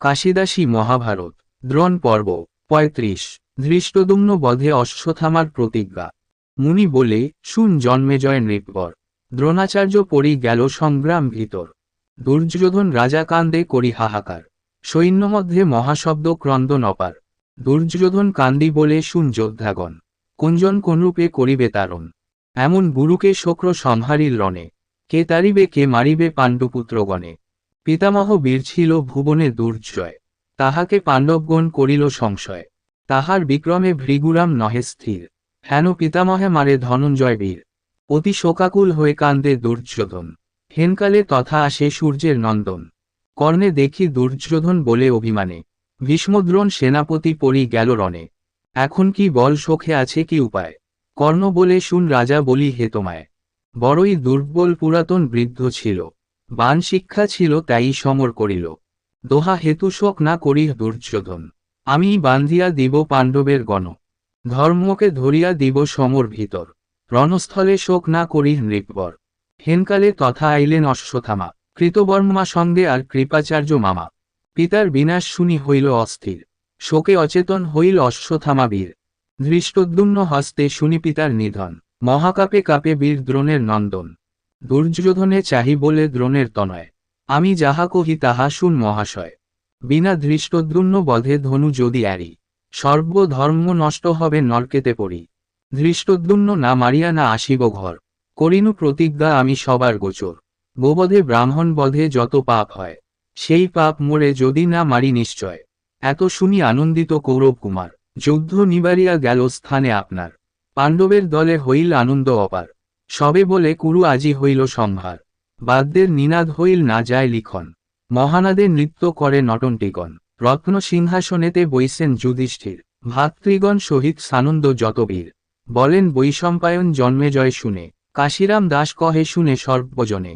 কাশিদাসী মহাভারত, দ্রোণ পর্ব, পঁয়ত্রিশ, ধৃষ্টদুম্ন বধে অশ্বথামার প্রতিজ্ঞা। মুনি বলে, শুন জন্মেজয় নৃপবর। দ্রোণাচার্য পড়ি গেল সংগ্রাম ভিতর। দুর্যোধন রাজা কান্দে করি হাহাকার। সৈন্যমধ্যে মহাশব্দ ক্রন্দন অপার দুর্যোধন কান্দি বলে, শুন যোদ্ধাগণ, কুঞ্জন কোনরূপে করিবে তারণ। এমন গুরুকে শক্র সংহারিল রণে। কে তারিবে, কে মারিবে পাণ্ডুপুত্রগণে। পিতামহ বীর ছিল ভুবনে দুর্জয়। তাহাকে পাণ্ডবগণ করিল সংশয়। তাহার বিক্রমে ভৃগুরাম নহে স্থির। হেন পিতামহে মারে ধনঞ্জয় বীর। অতি শোকাকুল হয়ে কান্দে দুর্যোধন। হেনকালে তথা আসে সূর্যের নন্দন। কর্ণে দেখি দুর্যোধন বলে অভিমানে। ভীষ্মদ্রোণ সেনাপতি পরি গেল রণে। এখন কি বল শোকে আছে কি উপায়? কর্ণ বলে শুন রাজা বলি হে তোমায় বড়ই দুর্বল পুরাতন বৃদ্ধ ছিল। বান শিক্ষা ছিল তাই সমর করিল। দোহা হেতু শোক না করি দুর্যোধন। আমি বান্ধিয়া দিব পাণ্ডবের গণ। ধর্মকে ধরিয়া দিব সমর ভিতর। রণস্থলে শোক না করি নৃপবর। হেনকালে তথা আইলেন অশ্বথামা কৃতবর্মা সঙ্গে আর কৃপাচার্য মামা। পিতার বিনাশ শুনি হইল অস্থির। শোকে অচেতন হইল অশ্বথামা বীর। ধৃষ্টদ্যুম্ন হস্তে শুনি পিতার নিধন। মহাকাপে কাপে বীর দ্রোণের নন্দন। দুর্যোধনে চাহি বলে দ্রোণের তনয়, আমি যাহা কহি তাহা শুন মহাশয়। বিনা ধৃষ্টদ্যুম্ন বধে ধনু যদি অ্যারি সর্বধর্ম নষ্ট হবে নরকেতে পড়ি। ধৃষ্টদ্যুম্ন না মারিয়া না আসিব ঘর, করিনু প্রতিজ্ঞা আমি সবার গোচর। গোবধে ব্রাহ্মণ বধে যত পাপ হয়, সেই পাপ মোরে যদি না মারি নিশ্চয়। এত শুনি আনন্দিত কৌরব কুমার, যুদ্ধ নিবারিয়া গেল স্থানে আপনার। পাণ্ডবের দলে হইল আনন্দ অপার। সবে বলে কুরু আজি হইল সংহার বাদ্যের নিনাদ হইল না যায় লিখন। মহানাদের নৃত্য করে নটনটিগণ। রত্ন সিংহাসনেতে বইসেন যুধিষ্ঠির। ভাতৃগণ সহিত সানন্দ যতবীর বলেন বৈশম্পায়ন জন্মে জয় শুনে। কাশিরাম দাস কহে শুনে সর্বজনে।